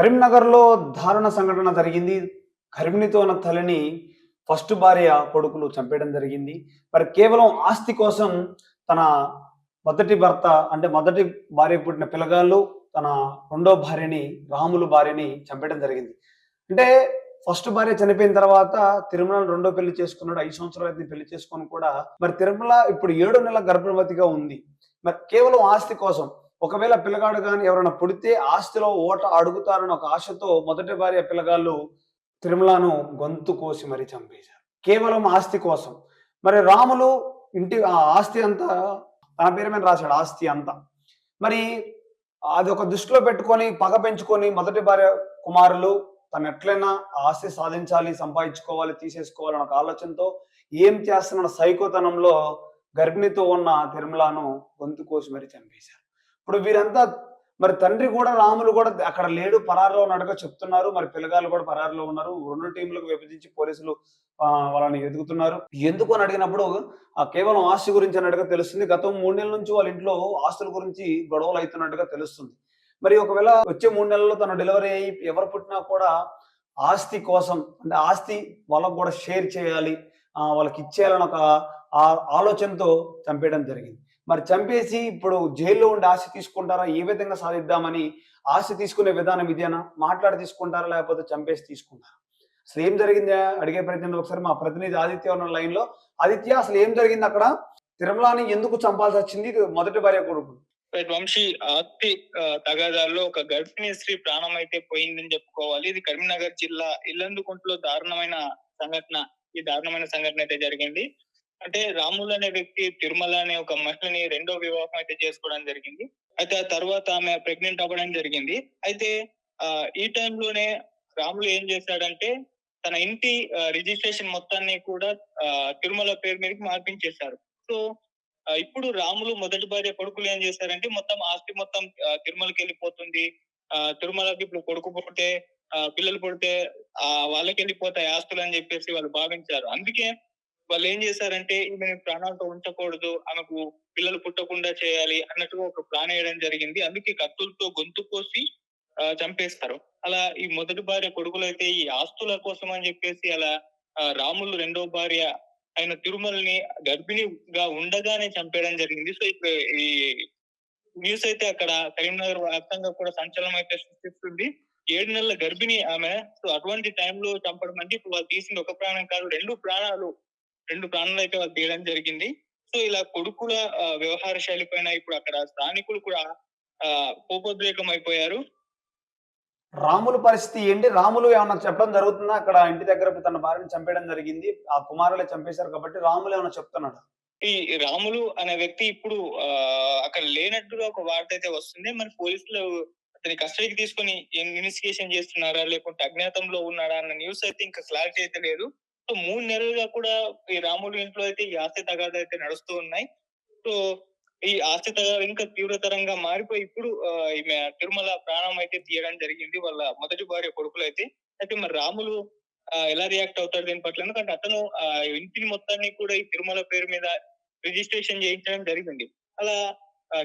కరీంనగర్లో దారుణ సంఘటన జరిగింది. గర్భిణితో ఉన్న తల్లిని ఫస్ట్ భార్య కొడుకులు చంపేయడం జరిగింది. మరి కేవలం ఆస్తి కోసం తన మొదటి భర్త అంటే మొదటి భార్య పుట్టిన పిల్లగాళ్ళు తన రెండో భార్యని రాములు భార్యని చంపేయడం జరిగింది. అంటే ఫస్ట్ భార్య చనిపోయిన తర్వాత తిరుమల రెండో పెళ్ళి చేసుకున్నాడు. ఐదు సంవత్సరాలు అయితే పెళ్ళి చేసుకొని కూడా. మరి తిరుమల ఇప్పుడు ఏడు నెలల గర్భవతిగా ఉంది. మరి కేవలం ఆస్తి కోసం ఒకవేళ పిల్లగాడు కానీ ఎవరైనా పుడితే ఆస్తిలో ఓట అడుగుతారని ఒక ఆశతో మొదటి భార్య పిల్లగాళ్ళు తిరుమలను గొంతు కోసి మరీ చంపేశారు. కేవలం ఆస్తి కోసం. మరి రాములు ఇంటి ఆ ఆస్తి అంతా తన పేరు మీద రాశాడు ఆస్తి అంతా. మరి అది ఒక దృష్టిలో పెట్టుకొని పగ పెంచుకొని మొదటి భార్య కుమారులు తను ఎట్లయినా ఆస్తి సాధించాలి సంపాదించుకోవాలి తీసేసుకోవాలని ఒక ఆలోచనతో ఏం చేస్తున్న సైకోతనంలో గర్భిణితో ఉన్న తిరుమలను గొంతు కోసి మరి చంపేశారు. ఇప్పుడు వీరంతా మరి తండ్రి కూడా రాములు కూడా అక్కడ లేడు పరారులో ఉన్నట్టుగా చెప్తున్నారు. మరి పిల్లగాళ్ళు కూడా పరారులో ఉన్నారు. రెండు టీంలకు విభజించి పోలీసులు వాళ్ళని ఎదుగుతున్నారు. ఎందుకు అని అడిగినప్పుడు ఆ కేవలం ఆస్తి గురించి అన్నట్టుగా తెలుస్తుంది. గతం మూడు నెలల నుంచి వాళ్ళ ఇంట్లో ఆస్తుల గురించి గొడవలు అవుతున్నట్టుగా తెలుస్తుంది. మరి ఒకవేళ వచ్చే మూడు నెలల్లో తన డెలివరీ అయ్యి ఎవరు పుట్టినా కూడా ఆస్తి కోసం అంటే ఆస్తి వాళ్ళకు కూడా షేర్ చేయాలి వాళ్ళకి ఇచ్చేయాలని ఒక ఆలోచనతో చంపేయడం జరిగింది. మరి చంపేసి ఇప్పుడు జైల్లో ఉండి ఆశ తీసుకుంటారా? ఏ విధంగా సాధిద్దామని ఆశ తీసుకునే విధానం ఇదేనా? మాట్లాడి తీసుకుంటారా? లేకపోతే చంపేసి తీసుకుంటారా? అసలు ఏం జరిగింది? అడిగే ప్రయత్నం ఒకసారి మా ప్రతినిధి ఆదిత్య ఉన్న లైన్లో ఆదిత్య అసలు ఏం జరిగింది అక్కడ? తిరుమలని ఎందుకు చంపాల్సి వచ్చింది? ఇది మొదటి భార్య కొడుకు. వంశీ ఆస్తి తగాదాల్లో ఒక గర్భిణీ స్త్రీ ప్రాణం అయితే పోయిందని చెప్పుకోవాలి. ఇది కరీంనగర్ జిల్లా ఇల్లందుకుంటలో దారుణమైన సంఘటన. ఈ దారుణమైన సంఘటన అయితే జరిగింది. అంటే రాములు అనే వ్యక్తి తిరుమల అనే ఒక మహిళని రెండో వివాహం అయితే చేసుకోవడం జరిగింది. అయితే ఆ తర్వాత ఆమె ప్రెగ్నెంట్ అవ్వడం జరిగింది. అయితే ఆ ఈ టైంలోనే రాములు ఏం చేశాడంటే తన ఇంటి రిజిస్ట్రేషన్ మొత్తాన్ని కూడా తిరుమల పేరు మీదకి మార్పించేశారు. సో ఇప్పుడు రాములు మొదటి భార్య కొడుకులు ఏం చేశారంటే మొత్తం ఆస్తి మొత్తం తిరుమలకి వెళ్ళిపోతుంది. ఆ తిరుమలకి ఇప్పుడు కొడుకు పుడితే పిల్లలు పుడితే ఆ వాళ్ళకి వెళ్ళిపోతాయి ఆస్తులు అని చెప్పేసి వాళ్ళు భావించారు. అందుకే వాళ్ళు ఏం చేశారంటే ఈమె ప్రాణాలతో ఉంచకూడదు ఆమెకు పిల్లలు పుట్టకుండా చేయాలి అన్నట్టుగా ఒక ప్లాన్ వేయడం జరిగింది. అందుకే కత్తులతో గొంతు కోసి చంపేస్తారు. అలా ఈ మొదటి భార్య కొడుకులు అయితే ఈ ఆస్తుల కోసం అని చెప్పేసి అలా రాములు రెండో భార్య ఆయన తిరుమలని గర్భిణిగా ఉండగానే చంపేయడం జరిగింది. సో ఇప్పుడు ఈ న్యూస్ అయితే అక్కడ కరీంనగర్ వ్యాప్తంగా కూడా సంచలనం అయితే సృష్టిస్తుంది. ఏడు నెలల గర్భిణి ఆమె. సో అటువంటి టైంలో చంపడం అంటే ఇప్పుడు వాళ్ళు తీసింది ఒక ప్రాణం కాదు రెండు ప్రాణాలు రెండు ప్రాణాలు అయితే వాళ్ళు తీయడం జరిగింది. సో ఇలా కొడుకుల వ్యవహార శైలి పైన ఇప్పుడు అక్కడ స్థానికులు కూడా కోపోద్రేకం అయిపోయారు. రాముల పరిస్థితి ఏంటి? రాములు ఏమన్నా చెప్పడం జరుగుతుందా? అక్కడ ఇంటి దగ్గర తన భార్యని చంపేయడం జరిగింది. ఆ కుమారులే చంపేశారు కాబట్టి రాములు ఏమన్నా చెప్తున్నాడు? ఈ రాములు అనే వ్యక్తి ఇప్పుడు అక్కడ లేనట్టుగా ఒక వార్త అయితే వస్తుంది. మరి పోలీసులు అతని కస్టడీకి తీసుకొని ఇన్వెస్టిగేషన్ చేస్తున్నారా? లేకుంటే అజ్ఞాతంలో ఉన్నాడా? అన్న న్యూస్ అయితే ఇంకా క్లారిటీ అయితే లేదు. సో మూడు నెలలుగా కూడా ఈ రాములు ఇంట్లో అయితే ఈ ఆస్తి తగాదా అయితే నడుస్తూ ఉన్నాయి. సో ఈ ఆస్తి తగాదా ఇంకా తీవ్రతరంగా మారిపోయి ఇప్పుడు ఈమె తిరుమల ప్రాణం అయితే తీయడం జరిగింది. వాళ్ళ మొదటి భార్య కొడుకులు అయితే. అయితే మరి రాములు ఎలా రియాక్ట్ అవుతాడు దీని పట్ల? ఎందుకంటే అతను ఆ ఇంటిని మొత్తాన్ని కూడా ఈ తిరుమల పేరు మీద రిజిస్ట్రేషన్ చేయించడం జరిగింది. అలా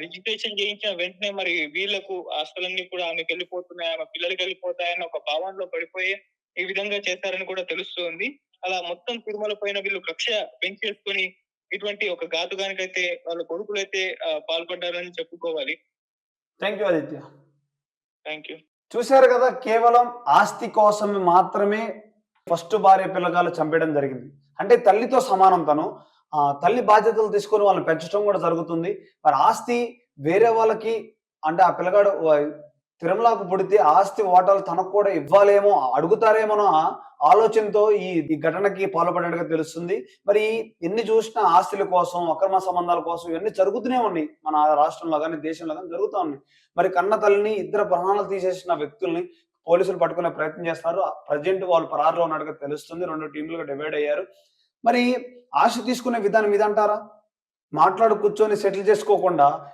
రిజిస్ట్రేషన్ చేయించిన వెంటనే మరి వీళ్ళకు ఆస్తులన్నీ కూడా ఆమెకి వెళ్ళిపోతున్నాయి. ఆమె పిల్లలకి వెళ్ళిపోతాయని ఒక భావనలో పడిపోయి ఈ విధంగా చేశారని కూడా తెలుస్తుంది. అలా మొత్తం తిరుమల పైన వీళ్ళు కక్ష పెంచేసుకొని ఇటువంటి ఒక ఘాతుగానికైతే వాళ్ళ కొడుకులు అయితే పాల్పడ్డారని చెప్పుకోవాలి. Thank you Aditya thank you చూశారు కదా కేవలం ఆస్తి కోసం మాత్రమే ఫస్ట్ భార్య పిల్లగాలు చంపేయడం జరిగింది. అంటే తల్లితో సమానం తను. ఆ తల్లి బాధ్యతలు తీసుకొని వాళ్ళని పెంచడం కూడా జరుగుతుంది. మరి ఆస్తి వేరే వాళ్ళకి అంటే ఆ పిల్లగాడు తిరుమలకు పుడితే ఆస్తి వాటాలు తనకు కూడా ఇవ్వాలేమో అడుగుతారేమో ఆలోచనతో ఈ ఘటనకి పాల్పడినట్టుగా తెలుస్తుంది. మరి ఎన్ని చూసినా ఆస్తుల కోసం అక్రమ సంబంధాల కోసం ఇవన్నీ జరుగుతూనే ఉన్నాయి. మన రాష్ట్రంలో కానీ దేశంలో కానీ జరుగుతూ ఉన్నాయి. మరి కన్న తల్లిని ఇద్దరు ప్రాణాలు తీసేసిన వ్యక్తుల్ని పోలీసులు పట్టుకునే ప్రయత్నం చేస్తున్నారు. ప్రజెంట్ వాళ్ళు పరారులో ఉన్నట్టుగా తెలుస్తుంది. రెండు టీంలుగా డివైడ్ అయ్యారు. మరి ఆశ తీసుకునే విధానం ఇదంటారా? మాట్లాడు కూర్చొని సెటిల్ చేసుకోకుండా